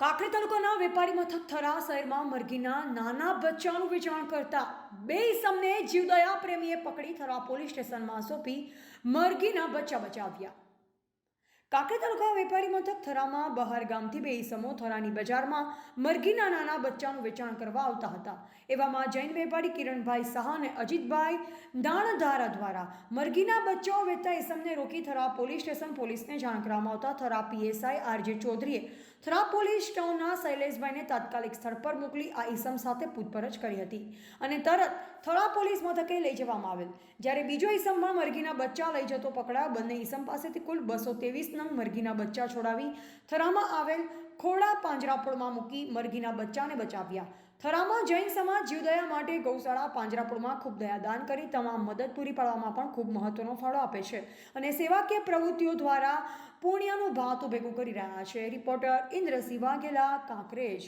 કાંકરી તાલુકાના વેપારી મથક થરા શહેરમાં મરઘીના નાના બચ્ચાનું વેચાણ કરતા બે ઇસમને જીવદયા પ્રેમીએ પકડી થરા પોલીસ સ્ટેશનમાં સોંપી મરઘીના બચ્ચા બચાવ્યા. કાંકરી તાલુકા વેપારી મથક થરામાં બહાર ગામથી બે ઈસમો થરાની બજારમાં મરઘીના નાના બચ્ચાનું વેચાણ કરવા આવતા હતા. એવામાં જૈન વેપારી કિરણભાઈ શાહ અને અજીતભાઈ દાણધારા દ્વારા મરઘીના બચ્ચાઓ વેચતા ઈસમને રોકી થરા પોલીસ સ્ટેશન પોલીસને જાણ કરવામાં આવતા થરા પીએસઆઈ આરજે ચૌધરીએ થરા પોલીસ ટાઉનના શૈલેષભાઈને તાત્કાલિક સ્થળ પર મોકલી આ ઈસમ સાથે પૂછપરછ કરી હતી અને તરત થરા પોલીસ મથકે લઈ જવામાં આવેલ. જ્યારે બીજો ઈસમ પણ મરઘીના બચ્ચા લઈ જતો પકડાયો. બંને ઈસમ પાસેથી કુલ બસો ત્રેવીસ નંગ મરઘીના બચ્ચા છોડાવી થરામાં આવેલ ખોડા પાંજરાપોળમાં મૂકી મરઘીના બચ્ચાને બચાવ્યા. થરામાં જૈન સમાજ જીવદયા માટે ગૌશાળા પાંજરાપોળમાં ખૂબ દયાદાન કરી તમામ મદદ પૂરી પાડવામાં પણ ખૂબ મહત્વનો ફાળો આપે છે અને સેવાકીય પ્રવૃત્તિઓ દ્વારા પુણ્યનું ભાતું ભેગું કરી રહ્યા છે. રિપોર્ટર ઇન્દ્રસિંહ વાઘેલા, કાંકરેજ.